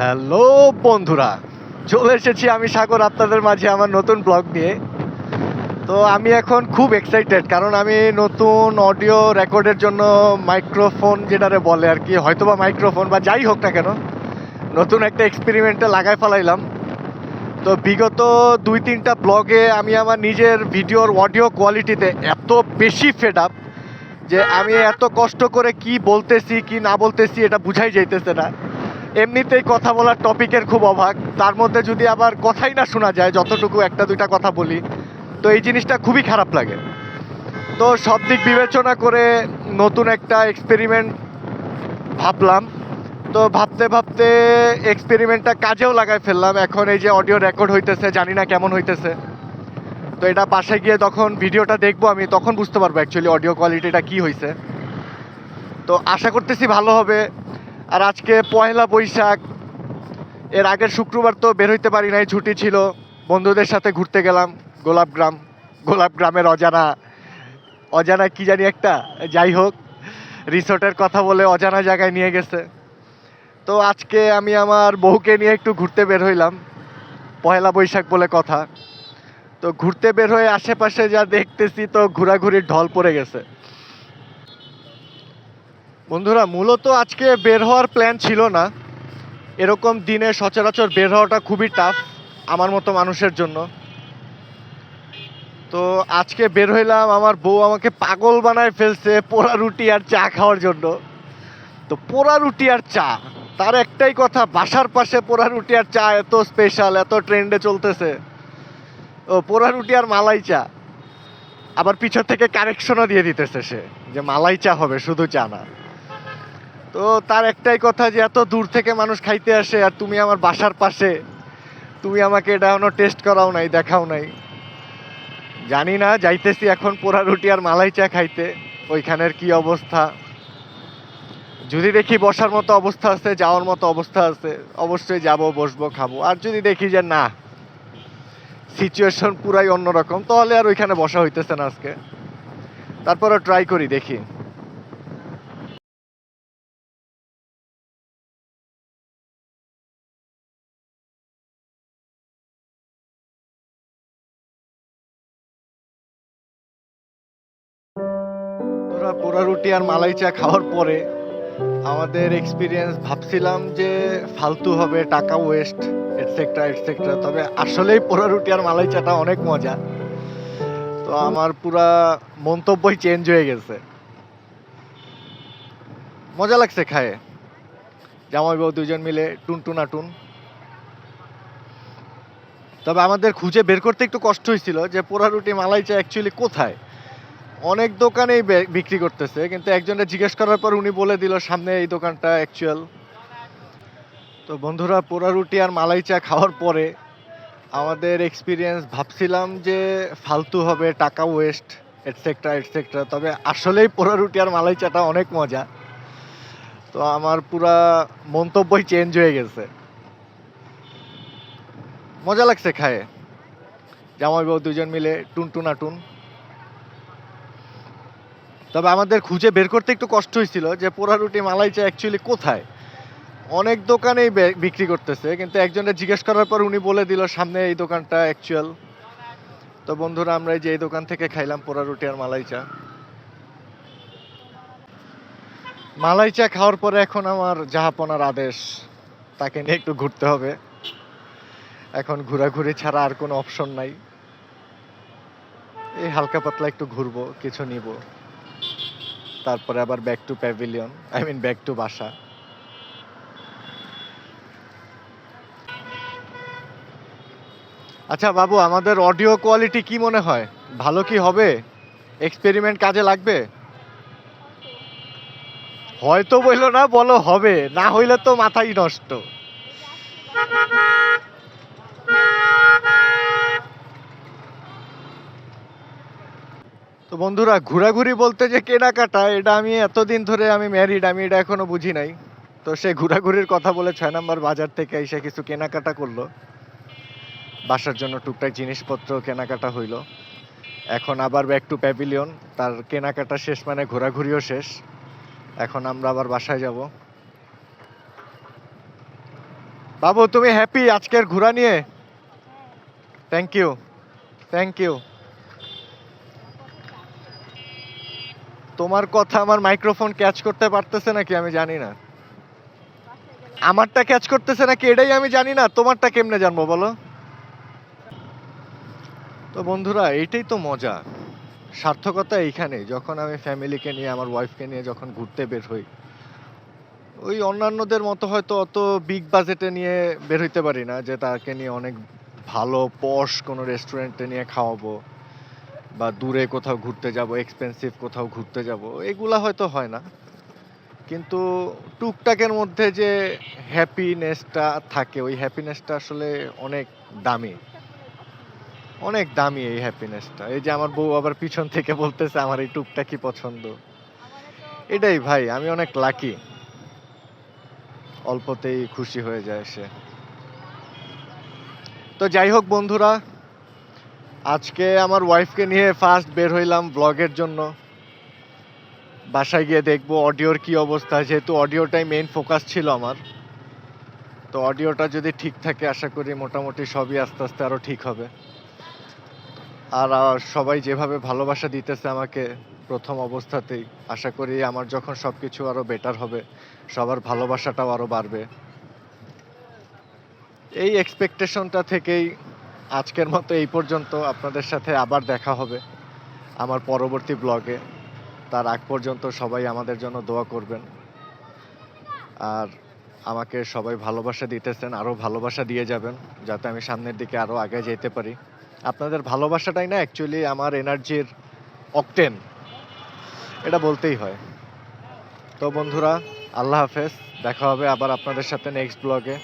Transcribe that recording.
Hello বন্ধুরা, চলে এসেছি আমি সাগর আপনাদের মাঝে আমার নতুন ব্লগ নিয়ে। তো আমি এখন খুব এক্সাইটেড কারণ আমি নতুন অডিও রেকর্ডের জন্য মাইক্রোফোন যেটারে বলে আর কি, হয়তোবা মাইক্রোফোন বা যাই হোক না কেন, নতুন একটা এক্সপেরিমেন্টে লাগাই ফেলাইলাম। তো বিগত দুই তিনটা ব্লগে আমি আমার নিজের ভিডিওর অডিও কোয়ালিটিতে এত বেশি ফেড আপ যে আমি এত কষ্ট করে কি বলতেছি, কি না বলতেছি এটা বুঝাই যাইতেছে না। এমনিতেই কথা বলার টপিকের খুব অভাব তার মধ্যে যদি আবার কথাই না শোনা যায়, যতটুকু একটা দুইটা কথা বলি, তো এই জিনিসটা খুবই খারাপ লাগে। তো সব দিক বিবেচনা করে নতুন একটা এক্সপেরিমেন্ট ভাবলাম। তো ভাবতে ভাবতে এক্সপেরিমেন্টটা কাজেও লাগাই ফেললাম। এখন এই যে অডিও রেকর্ড হইতেছে, জানি না কেমন হইতেছে। তো এটা পাশে গিয়ে তখন ভিডিওটা দেখব আমি, তখন বুঝতে পারব অ্যাকচুয়ালি অডিও কোয়ালিটিটা কি হয়েছে তো আশা করতেছি ভালো হবে। আর আজকে পয়লা বৈশাখ। এর আগের শুক্রবার তো বের হইতে পারি নাই, ছুটি ছিল। বন্ধুদের সাথে ঘুরতে গেলাম গোলাপগ্রাম গোলাপগ্রামের অজানা অজানা কি জানি একটা? যাই হোক, রিসোর্টের কথা বলে অজানা জায়গায় নিয়ে গেছে। তো আজকে আমি আমার বউকে নিয়ে একটু ঘুরতে বের হইলাম পয়লা বৈশাখ বলে কথা। তো ঘুরতে বের হয়ে আশেপাশে যা দেখতেছি তো ঘোরাঘুরির ঢল পড়ে গেছে। বন্ধুরা, মূলত আজকে বের হওয়ার প্ল্যান ছিল না। এরকম দিনে সচরাচর বের হওয়াটা খুবই টাফ আমার মতো মানুষের জন্য। তো আজকে বের হইলাম, আমার বউ আমাকে পাগল বানায় ফেলছে পোড়া রুটি আর চা খাওয়ার জন্য। তো পোড়া রুটি আর চা, তার একটাই কথা, বাসার পাশে পোড়া রুটি আর চা এত স্পেশাল এত ট্রেন্ডে চলতেছে। ও, পোড়া রুটি আর মালাই চা। আবার পিছন থেকে কারেকশনও দিয়ে দিতেছে সে, যে মালাই চা হবে, শুধু চা না। তো তার একটাই কথা যে এত দূর থেকে মানুষ খাইতে আসে আর তুমি আমার বাসার পাশে। তুমি আমাকে এটা এখনও টেস্ট করাও নাই, দেখাও নাই। জানি না, যাইতেছি এখন পোড়া রুটি আর মালাই চা খাইতে। ওইখানের কি অবস্থা? যদি দেখি বসার মতো অবস্থা আছে, যাওয়ার মতো অবস্থা আছে, অবশ্যই যাব, বসবো, খাব। আর যদি দেখি যে না সিচুয়েশন পুরাই অন্যরকম, তাহলে আর ওইখানে বসা হইতেছে না আজকে। তারপরে ট্রাই করি, দেখি। পোড়া রুটি আর মালাই চা খাওয়ার পরে আমাদের এক্সপিরিয়েন্স ভাবছিলাম যে ফালতু হবে, টাকা ওয়েস্ট এটসেট্রা এটসেট্রা তবে আসলেই পোড়া রুটি আর মালাই চাটা অনেক মজা। তো আমার পুরা মন্তব্যই চেঞ্জ হয়ে গেছে। মজা লাগছে খায়ে। জামাই বউ দুজন মিলে টুনটুনা টুন তবে আমাদের খুঁজে বের করতে একটু কষ্ট হয়েছিল যে পোড়া রুটি, মালাই চা অ্যাকচুয়ালি কোথায়? অনেক দোকানেই বিক্রি করতেছে, কিন্তু একজনের জিজ্ঞেস করার পর উনি বলে দিল, সামনে এই দোকানটা অ্যাকচুয়াল তো বন্ধুরা, পোড়া রুটি আর মালাই চা খাওয়ার পরে আমাদের এক্সপিরিয়েন্স ভাবছিলাম যে ফালতু হবে, টাকা ওয়েস্ট এটসেট্রা এটসেট্রা তবে আসলেই পোড়া রুটি আর মালাই চাটা অনেক মজা। তো আমার পুরা মন্তব্যই চেঞ্জ হয়ে গেছে। মজা লাগছে খায়ে। জামাই বউ দুজন মিলে টুনটুনা টুন তবে আমাদের খুঁজে বের করতে একটু কষ্ট হয়েছিল যে পোড়া রুটি মালাই চা অ্যাকচুয়ালি কোথায়? অনেক দোকানেই বিক্রি করতেছে, কিন্তু একজনের জিজ্ঞেস করার পর উনি বলে দিল, সামনে এই দোকানটা অ্যাকচুয়াল তো বন্ধুরা, আমরা এই যে এই দোকান থেকে খাইলাম পোড়া রুটি আর মালাই চা মালাই চা খাওয়ার পরে এখন আমার জাহাপনার আদেশ, তাকে নিয়ে একটু ঘুরতে হবে। এখন ঘোরাঘুরি ছাড়া আর কোনো অপশন নাই। এই হালকা পাতলা একটু ঘুরবো, কিছু নিব। তারপরে আবার back to pavilion I mean back to বাসা। আচ্ছা বাবু, আমাদের অডিও কোয়ালিটি কি মনে হয়? ভালো কি হবে? এক্সপেরিমেন্ট কাজে লাগবে? হয়তো বলল না, বলো হবে। না হইলে তো মাথাই নষ্ট। তো বন্ধুরা, ঘোরাঘুরি বলতে যে কেনাকাটা, এটা আমি এতদিন ধরে আমি ম্যারিড আমি এটা এখনও বুঝি নাই। তো সে ঘোরাঘুরির কথা বলে ছয় নম্বর বাজার থেকে এসে কিছু কেনাকাটা করল। বাসার জন্য টুকটাক জিনিসপত্র কেনাকাটা হইল। এখন আবার ব্যাক টু প্যাভিলিয়ন তার কেনাকাটা শেষ মানে ঘোরাঘুরিও শেষ। এখন আমরা আবার বাসায় যাব। বাবু, তুমি হ্যাপি আজকের ঘোরা নিয়ে? থ্যাংক ইউ থ্যাংক ইউ তোমার কথা আমার মাইক্রোফোন ক্যাচ করতে পারতেছে নাকি আমি জানি না। আমারটা ক্যাচ করতেছে নাকি এটাই আমি জানি না, তোমারটা কেমনে জানব বলো? তো বন্ধুরা, এইটাই তো মজা। সার্থকতা এইখানে, যখন আমি ফ্যামিলিকে নিয়ে, আমার ওয়াইফকে নিয়ে যখন ঘুরতে বের হই। ওই অন্যান্যদের মতো হয়তো অত বিগ বাজেটে নিয়ে বের হইতে পারি না, যে তাকে নিয়ে অনেক ভালো পশ কোনো রেস্টুরেন্টে নিয়ে খাওয়াবো। বা দূরে কোথাও ঘুরতে যাব এক্সপেন্সিভ কোথাও ঘুরতে যাব, এগুলা হয়তো হয় না। কিন্তু টুকটাকের মধ্যে যে হ্যাপিনেসটা থাকে, ওই হ্যাপিনেসটা আসলে অনেক দামি। অনেক দামি এই হ্যাপিনেসটা এই যে আমার বউ আবার পিছন থেকে বলতেছে, আমার এই টুকটাকি পছন্দ? এটাই ভাই, আমি অনেক লাকি অল্পতেই খুশি হয়ে যায় সে। তো যাই হোক বন্ধুরা আজকে আমার ওয়াইফকে নিয়ে ফার্স্ট বের হইলাম ব্লগের জন্য। বাসায় গিয়ে দেখব অডিওর কি অবস্থা, যেহেতু অডিওটাই মেইন ফোকাস ছিল আমার। তো অডিওটা যদি ঠিক থাকে, আশা করি মোটামুটি সবই আস্তে আস্তে আরও ঠিক হবে। আর সবাই যেভাবে ভালোবাসা দিতেছে আমাকে প্রথম অবস্থাতেই, আশা করি আমার যখন সব কিছু আরও বেটার হবে, সবার ভালোবাসাটাও আরও বাড়বে। এই এক্সপেকটেশনটা থেকেই আজকের মতো এই পর্যন্ত আপনাদের সাথে আবার দেখা হবে আমার পরবর্তী ব্লগে তার আগ পর্যন্ত সবাই আমাদের জন্য দোয়া করবেন। আর আমাকে সবাই ভালোবাসা দিতেছেন, আরও ভালোবাসা দিয়ে যাবেন, যাতে আমি সামনের দিকে আরও আগে যেতে পারি। আপনাদের ভালোবাসাটাই না অ্যাকচুয়ালি আমার এনার্জির অকটেন এটা বলতেই হয়। তো বন্ধুরা, আল্লাহ হাফেজ, দেখা হবে আবার আপনাদের সাথে নেক্সট ব্লগে